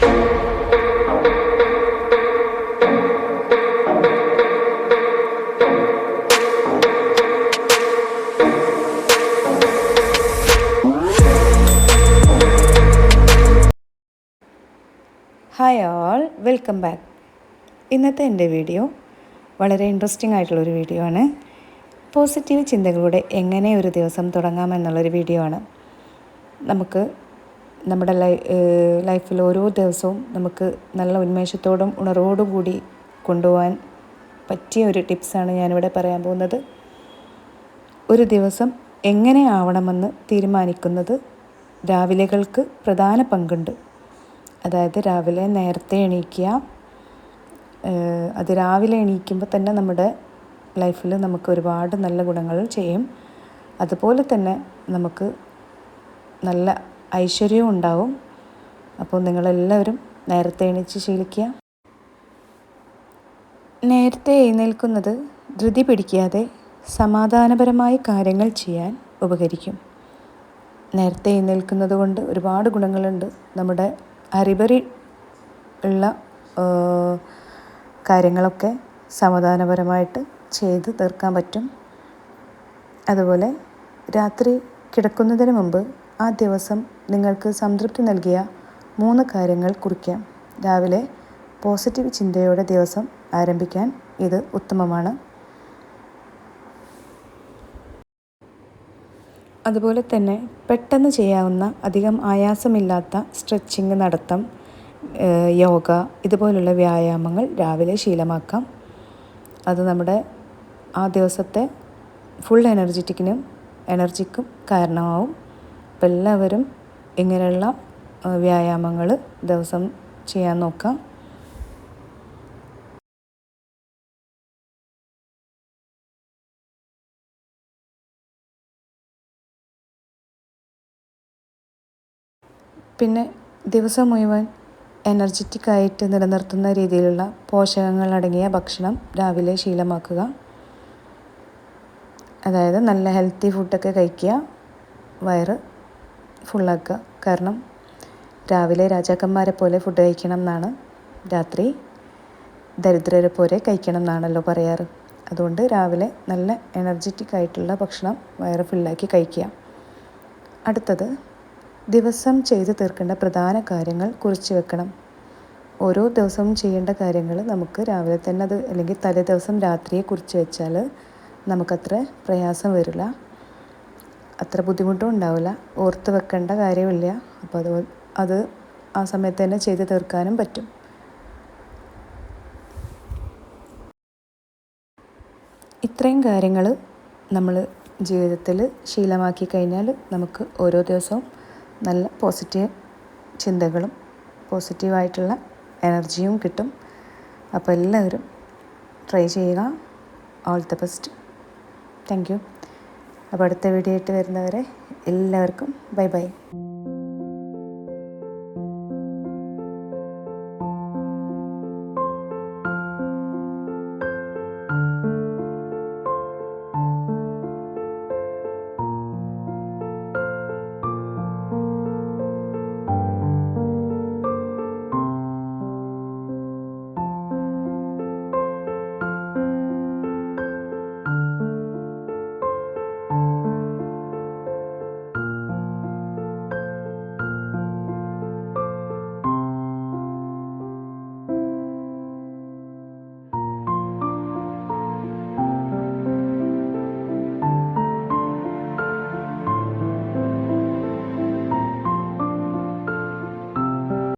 Hi ആൾ welcome back ഇന്നത്തെ എന്റെ video വളരെ ഇൻട്രസ്റ്റിംഗ് ആയിട്ടുള്ളൊരു വീഡിയോ ആണ്. പോസിറ്റീവ് ചിന്തകളുടെ എങ്ങനെ ഒരു ദിവസം തുടങ്ങാമെന്നുള്ളൊരു വീഡിയോ ആണ്. നമുക്ക് നമ്മുടെ ലൈ ലൈഫിൽ ഓരോ ദിവസവും നമുക്ക് നല്ല ഉന്മേഷത്തോടും ഉണർവോടും കൂടി കൊണ്ടുപോകാൻ പറ്റിയ ഒരു ടിപ്സാണ് ഞാനിവിടെ പറയാൻ പോകുന്നത്. ഒരു ദിവസം എങ്ങനെ ആവണമെന്ന് തീരുമാനിക്കുന്നത് രാവിലെകൾക്ക് പ്രധാന പങ്കുണ്ട്. അതായത് രാവിലെ നേരത്തെ എണീക്കുക. അത് രാവിലെ എണീക്കുമ്പോൾ തന്നെ നമ്മുടെ ലൈഫിൽ നമുക്ക് ഒരുപാട് നല്ല ഗുണങ്ങൾ ചെയ്യും. അതുപോലെ തന്നെ നമുക്ക് നല്ല ഐശ്വര്യവും ഉണ്ടാവും. അപ്പോൾ നിങ്ങളെല്ലാവരും നേരത്തെ എണീച്ച് ശീലിക്കുക. നേരത്തെ എഴുന്നേൽക്കുന്നത് ധൃതി പിടിക്കാതെ സമാധാനപരമായി കാര്യങ്ങൾ ചെയ്യാൻ ഉപകരിക്കും. നേരത്തെ എഴുന്നേൽക്കുന്നത് കൊണ്ട് ഒരുപാട് ഗുണങ്ങളുണ്ട്. നമ്മുടെ അറിബറി ഉള്ള കാര്യങ്ങളൊക്കെ സമാധാനപരമായിട്ട് ചെയ്ത് തീർക്കാൻ പറ്റും. അതുപോലെ രാത്രി കിടക്കുന്നതിന് മുമ്പ് ആ ദിവസം നിങ്ങൾക്ക് സംതൃപ്തി നൽകിയ മൂന്ന് കാര്യങ്ങൾ കുറിക്കാം. രാവിലെ പോസിറ്റീവ് ചിന്തയോടെ ദിവസം ആരംഭിക്കാൻ ഇത് ഉത്തമമാണ്. അതുപോലെ തന്നെ പെട്ടെന്ന് ചെയ്യാവുന്ന അധികം ആയാസമില്ലാത്ത സ്ട്രെച്ചിങ് നടത്തം യോഗ ഇതുപോലുള്ള വ്യായാമങ്ങൾ രാവിലെ ശീലമാക്കാം. അത് നമ്മുടെ ആ ദിവസത്തെ ഫുൾ എനർജറ്റിക്കിനും എനർജിക്കും കാരണമാവും. അപ്പം എല്ലാവരും ഇങ്ങനെയുള്ള വ്യായാമങ്ങൾ ദിവസം ചെയ്യാൻ നോക്കാം. പിന്നെ ദിവസം മുഴുവൻ എനർജറ്റിക് ആയിട്ട് നിലനിർത്തുന്ന രീതിയിലുള്ള പോഷകങ്ങൾ അടങ്ങിയ ഭക്ഷണം രാവിലെ ശീലമാക്കുക. അതായത് നല്ല ഹെൽത്തി ഫുഡൊക്കെ കഴിക്കുക. വയറ് ഫുള്ളാക്കുക. കാരണം രാവിലെ രാജാക്കന്മാരെ പോലെ ഫുഡ് കഴിക്കണം എന്നാണ്. രാത്രി ദരിദ്രരെ പോലെ കഴിക്കണം എന്നാണല്ലോ പറയാറ്. അതുകൊണ്ട് രാവിലെ നല്ല എനർജറ്റിക് ആയിട്ടുള്ള ഭക്ഷണം വയറ് ഫുള്ളാക്കി കഴിക്കുക. അടുത്തത് ദിവസം ചെയ്ത് തീർക്കേണ്ട പ്രധാന കാര്യങ്ങൾ കുറിച്ച് വെക്കണം. ഓരോ ദിവസവും ചെയ്യേണ്ട കാര്യങ്ങൾ നമുക്ക് രാവിലെ തന്നെ അത് അല്ലെങ്കിൽ തലേ ദിവസം രാത്രിയെ കുറിച്ച് വെച്ചാൽ നമുക്കത്ര പ്രയാസം വരില്ല. അത്ര ബുദ്ധിമുട്ടും ഉണ്ടാവില്ല. ഓർത്ത് വെക്കേണ്ട കാര്യമില്ല. അപ്പോൾ അത് അത് ആ സമയത്ത് തന്നെ ചെയ്ത് തീർക്കാനും പറ്റും. ഇത്രയും കാര്യങ്ങൾ നമ്മൾ ജീവിതത്തിൽ ശീലമാക്കി കഴിഞ്ഞാൽ നമുക്ക് ഓരോ ദിവസവും നല്ല പോസിറ്റീവ് ചിന്തകളും പോസിറ്റീവായിട്ടുള്ള എനർജിയും കിട്ടും. അപ്പോൾ എല്ലാവരും ട്രൈ ചെയ്യുക. All the best. Thank you. അപ്പോൾ അടുത്ത വീഡിയോ ആയിട്ട് വരുന്നവരെ എല്ലാവർക്കും ബൈ ബൈ.